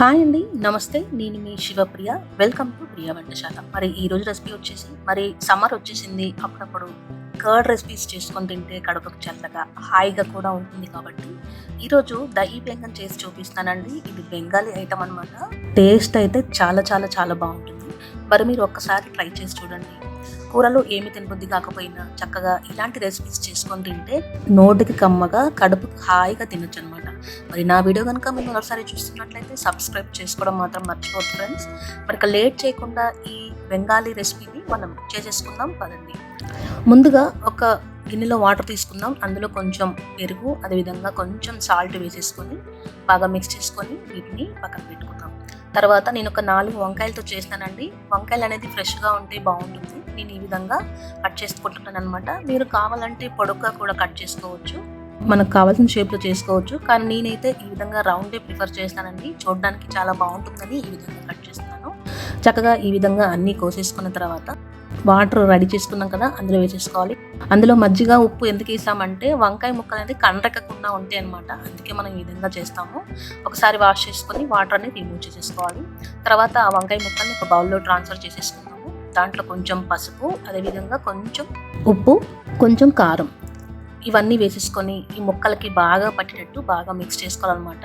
Hi అండి నమస్తే నేను మీ శివప్రియ. వెల్కమ్ టు ప్రియ వంటశాల మరి ఈ రోజు రెసిపీ వచ్చేసి మరి సమ్మర్ వచ్చేసింది అప్పుడప్పుడు కర్డ్ రెసిపీస్ చేసుకొని తింటే కడుపుకు చల్లగా హాయిగా కూడా ఉంటుంది కాబట్టి ఈరోజు దహి బెంగన్ చేసి చూపిస్తానండి. ఇది బెంగాలీ ఐటమ్ అనమాట టేస్ట్ అయితే చాలా చాలా చాలా బాగుంటుంది. మరి మీరు ఒక్కసారి ట్రై చేసి చూడండి. కూరలో ఏమి తినబుద్ధి కాకపోయినా చక్కగా ఇలాంటి రెసిపీస్ చేసుకొని తింటే నోటికి కమ్మగా కడుపుకి హాయిగా తినొచ్చు అనమాట మరి నా వీడియో కనుక మీరు ఒకసారి చూస్తున్నట్లయితే సబ్స్క్రైబ్ చేసుకోవడం మాత్రం మర్చిపోద్దు ఫ్రెండ్స్ మరి లేట్ చేయకుండా ఈ బెంగాలీ రెసిపీని మనం చేసేసుకుందాం పదండి. ముందుగా ఒక గిన్నెలో వాటర్ తీసుకుందాం. అందులో కొంచెం పెరుగు అదేవిధంగా కొంచెం సాల్ట్ వేసేసుకొని బాగా మిక్స్ చేసుకొని వీటిని పక్కన పెట్టుకుందాం. తర్వాత నేను ఒక నాలుగు వంకాయలతో చేస్తానండి. వంకాయలు అనేది ఫ్రెష్గా ఉంటే బాగుంటుంది. నేను ఈ విధంగా కట్ చేసుకుంటున్నాను అనమాట మీరు కావాలంటే పొడుగ్గా కూడా కట్ చేసుకోవచ్చు. మనకు కావాల్సిన షేప్లో చేసుకోవచ్చు. కానీ నేనైతే ఈ విధంగా రౌండే ప్రిఫర్ చేస్తానండి. చూడడానికి చాలా బాగుంటుందని ఈ విధంగా కట్ చేస్తున్నాను చక్కగా ఈ విధంగా అన్నీ కోసేసుకున్న తర్వాత వాటర్ రెడీ చేసుకున్నాం కదా అందులో వేసేసుకోవాలి. అందులో మజ్జిగ ఉప్పు ఎందుకు వేసామంటే వంకాయ ముక్కలు అనేది కండ్రకకుండా ఉంటాయి అనమాట అందుకే మనం ఈ విధంగా చేస్తాము. ఒకసారి వాష్ చేసుకొని వాటర్ అనేది రిమూవ్ చేసేసుకోవాలి. తర్వాత ఆ వంకాయ ముక్కల్ని ఒక బౌల్లో ట్రాన్స్ఫర్ చేసేసుకుంటాము దాంట్లో కొంచెం పసుపు అదేవిధంగా కొంచెం ఉప్పు కొంచెం కారం. ఇవన్నీ వేసేసుకొని ఈ ముక్కలకి బాగా పట్టేటట్టు బాగా మిక్స్ చేసుకోవాలన్నమాట.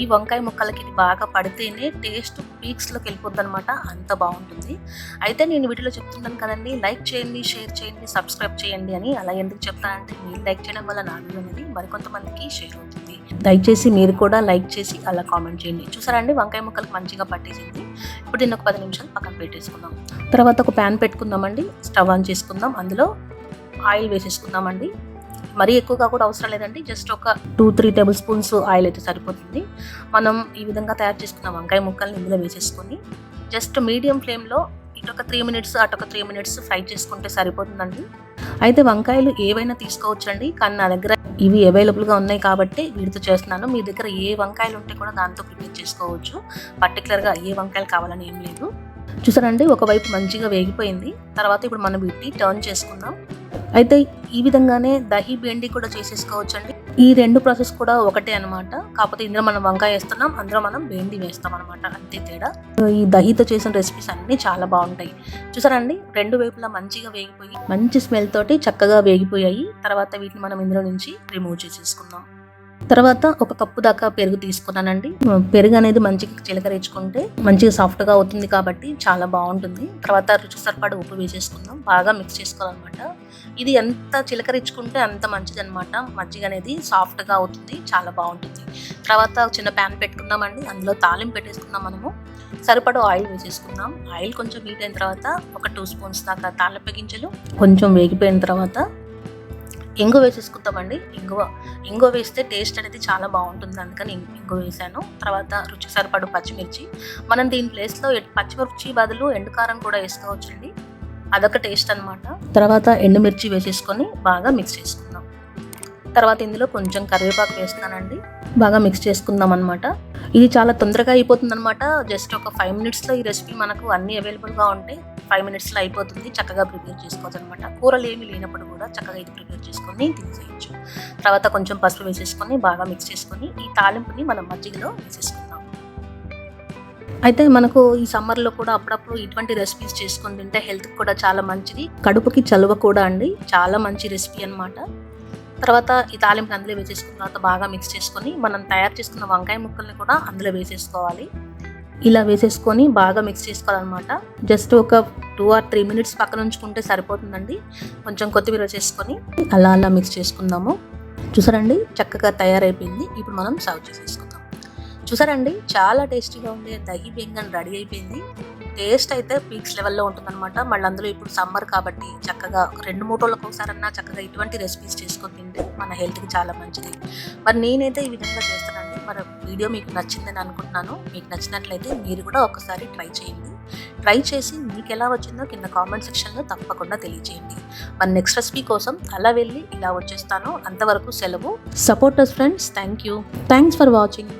ఈ వంకాయ ముక్కలకి ఇది బాగా పడితేనే టేస్ట్ పీక్స్లోకి వెళ్ళిపోద్ది అనమాట అంత బాగుంటుంది. అయితే నేను వీటిలో చెప్తున్నాను కదండి లైక్ చేయండి షేర్ చేయండి సబ్స్క్రైబ్ చేయండి అని అలా ఎందుకు చెప్తానంటే మీరు లైక్ చేయడం వల్ల నా వీడియో అనేది మరికొంతమందికి షేర్ అవుతుంది. దయచేసి మీరు కూడా లైక్ చేసి అలా కామెంట్ చేయండి. చూసారండి వంకాయ ముక్కలకు మంచిగా పట్టేసింది. ఇప్పుడు దీన్ని ఒక పది నిమిషాలు పక్కన పెట్టేసుకుందాం. తర్వాత ఒక ప్యాన్ పెట్టుకుందామండి స్టవ్ ఆన్ చేసుకుందాం. అందులో ఆయిల్ వేసేసుకుందామండి. మరీ ఎక్కువగా కూడా అవసరం లేదండి. జస్ట్ ఒక two three table spoons oil అయితే సరిపోతుంది. మనం ఈ విధంగా తయారు చేసుకున్న వంకాయ ముక్కల్ని ఇందులో వేసేసుకొని జస్ట్ మీడియం ఫ్లేమ్లో ఇటు ఒక త్రీ మినిట్స్ అటు ఒక త్రీ మినిట్స్ ఫ్రై చేసుకుంటే సరిపోతుందండి. అయితే వంకాయలు ఏవైనా తీసుకోవచ్చండి కానీ నా దగ్గర ఇవి అవైలబుల్గా ఉన్నాయి కాబట్టి వీటితో చేస్తున్నాను. మీ దగ్గర ఏ వంకాయలు ఉంటే కూడా దాంతో ప్రిపేర్ చేసుకోవచ్చు. పర్టికులర్గా ఏ వంకాయలు కావాలని ఏం లేదు. చూసారండి ఒకవైపు మంచిగా వేగిపోయింది. తర్వాత ఇప్పుడు మనం వీటిని టర్న్ చేసుకుందాం. అయితే ఈ విధంగానే దహి బెండి కూడా చేసేసుకోవచ్చు అండి ఈ రెండు ప్రాసెస్ కూడా ఒకటే అనమాట కాకపోతే ఇందులో మనం వంకాయ వేస్తున్నాం అందులో మనం బెండి వేస్తాం అనమాట అంతే తేడా. ఈ దహితో చేసిన రెసిపీస్ అన్నీ చాలా బాగుంటాయి. చూసారండి? రెండు వైపులా మంచిగా వేగిపోయి మంచి స్మెల్ తోటి చక్కగా వేగిపోయాయి. తర్వాత వీటిని మనం ఇందులో నుంచి రిమూవ్ చేసేసుకుందాం. తర్వాత ఒక కప్పు దాకా పెరుగు తీసుకున్నానండి. పెరుగు అనేది మంచిగా చిలకరించుకుంటే మంచిగా సాఫ్ట్గా అవుతుంది కాబట్టి చాలా బాగుంటుంది. తర్వాత రుచి సరిపడ ఉప్పు వేసేసుకుందాం. బాగా మిక్స్ చేసుకోవాలన్నమాట. ఇది ఎంత చిలకరించుకుంటే అంత మంచిది అనమాట మజ్జిగ అనేది సాఫ్ట్గా అవుతుంది చాలా బాగుంటుంది. తర్వాత చిన్న ప్యాన్ పెట్టుకున్నామండి. అందులో తాలింపు పెట్టేసుకున్నాం మనము. సరిపడ ఆయిల్ వేసేసుకుందాం. ఆయిల్ కొంచెం హీట్ అయిన తర్వాత ఒక టూ స్పూన్స్ దాకా తాలింపు గింజలు కొంచెం వేగిపోయిన తర్వాత ఇంగు వేసేసుకుందామండి. ఇంగువ ఇంగువ వేస్తే టేస్ట్ అనేది చాలా బాగుంటుంది. అందుకని ఇంగువ వేసాను. తర్వాత రుచి సరిపడు పచ్చిమిర్చి. మనం దీని ప్లేస్లో పచ్చిమిర్చి బదులు ఎండుకారం కూడా వేసుకోవచ్చండి. అదొక టేస్ట్ అనమాట తర్వాత ఎండుమిర్చి వేసేసుకొని బాగా మిక్స్ చేసుకుందాం. తర్వాత ఇందులో కొంచెం కరివేపాకు వేస్తానండి. బాగా మిక్స్ చేసుకుందాం అనమాట ఇది చాలా తొందరగా అయిపోతుంది అనమాట జస్ట్ ఒక ఫైవ్ మినిట్స్లో ఈ రెసిపీ మనకు అన్నీ అవైలబుల్గా ఉంటాయి ఫైవ్ మినిట్స్లో అయిపోతుంది చక్కగా ప్రిపేర్ చేసుకోవచ్చు అనమాట కూరలు ఏమి లేనప్పుడు కూడా చక్కగా ఇది ప్రిపేర్ చేసుకొని తినేసేయచ్చు. తర్వాత కొంచెం పసుపు వేసేసుకొని బాగా మిక్స్ చేసుకొని ఈ తాలింపుని మనం మజ్జిగలో వేసేసుకుందాం. అయితే మనకు ఈ సమ్మర్లో కూడా అప్పుడప్పుడు ఇటువంటి రెసిపీస్ చేసుకొని తింటే హెల్త్కి కూడా చాలా మంచిది. కడుపుకి చలువ కూడా అండి చాలా మంచి రెసిపీ అనమాట తర్వాత ఈ తాలింపుని అందులో వేసేసుకున్న తర్వాత బాగా మిక్స్ చేసుకొని మనం తయారు చేసుకున్న వంకాయ ముక్కల్ని కూడా అందులో వేసేసుకోవాలి. ఇలా వేసేసుకొని బాగా మిక్స్ చేసుకోవాలన్నమాట. జస్ట్ ఒక టూ ఆర్ త్రీ మినిట్స్ పక్కన ఉంచుకుంటే సరిపోతుందండి. కొంచెం కొత్తిమీర వేసేసుకొని అలా అలా మిక్స్ చేసుకుందాము. చూసారండి? చక్కగా తయారైపోయింది. ఇప్పుడు మనం సర్వ్ చేసేసుకుందాం. చూసారండి? చాలా టేస్టీగా ఉండే దహి బెంగన్ రెడీ అయిపోయింది. టేస్ట్ అయితే పీక్స్ లెవెల్లో ఉంటుందన్నమాట. మళ్ళీ అందులో ఇప్పుడు సమ్మర్ కాబట్టి చక్కగా రెండు మూడు రోజులకు ఒకసారన్నా చక్కగా ఇటువంటి రెసిపీస్ చేసుకొని తింటే మన హెల్త్కి చాలా మంచిది. మరి నేనైతే ఈ విధంగా చేస్తానండి. మన వీడియో మీకు నచ్చిందని అనుకుంటున్నాను. మీకు నచ్చినట్లయితే మీరు కూడా ఒకసారి ట్రై చేయండి. ట్రై చేసి మీకు ఎలా వచ్చిందో కింద కామెంట్ సెక్షన్లో తప్పకుండా తెలియజేయండి. మన నెక్స్ట్ రెసిపీ కోసం అలా వెళ్ళి ఇలా వచ్చేస్తాను. అంతవరకు సెలవు. Supporters friends thank you thanks for watching